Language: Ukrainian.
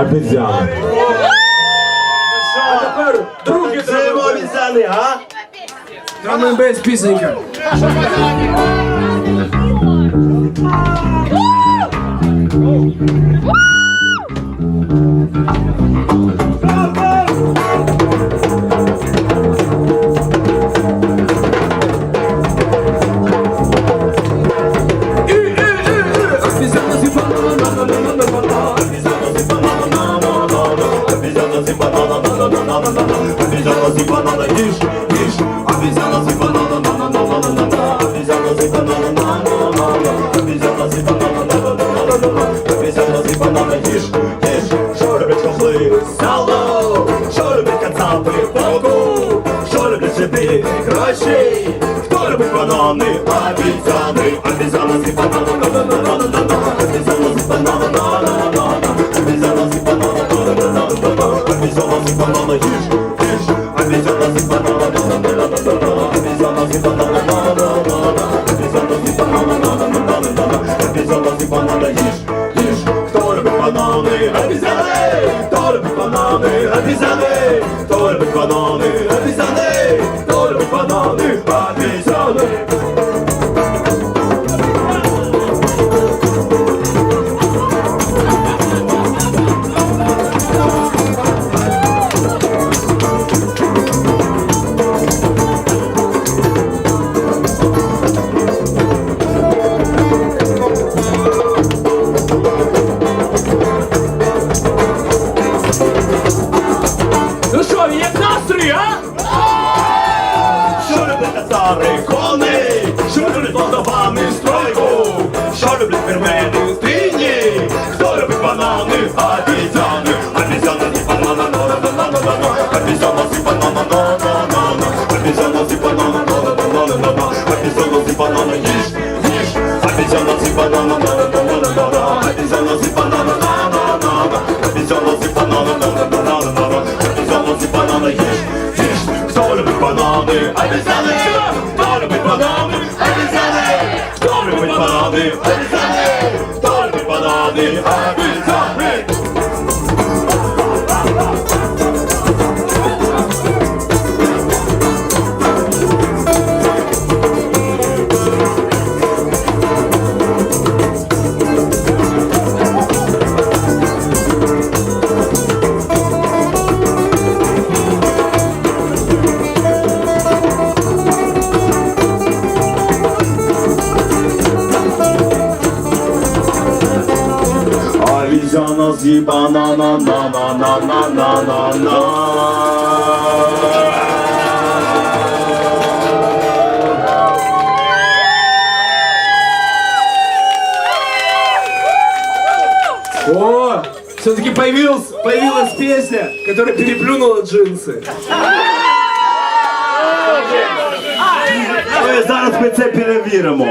Обезьяна. А тепер другі треба обіцяни, а? Драм без пісенька. Обезьяна Гроші! Хто любить банани? Обіцяни! Обіцяна зі Обіцяна зі банана, їж, їж. Обіцяна Ну що, є настрій, а? Що люблять татари, коней? Що люблять молдавани, стройку? Що люблять вірмени, тині? Хто любить банани, обіцяни? Обіцяна зі банана, на на на на на на Обіцяна зі банана, на на на на Обіцяна зі банана, на на на на на на Обіцяна зі банана, їж, Wysany! Torby banany! Wysany! Torby banany! Wysany! Torby banany! Обіцяна зі банана, на на на на на на на О, все-таки появилась, появилась песня, которая переплюнула джинсы. Ой, Зараз ми це перевіримо.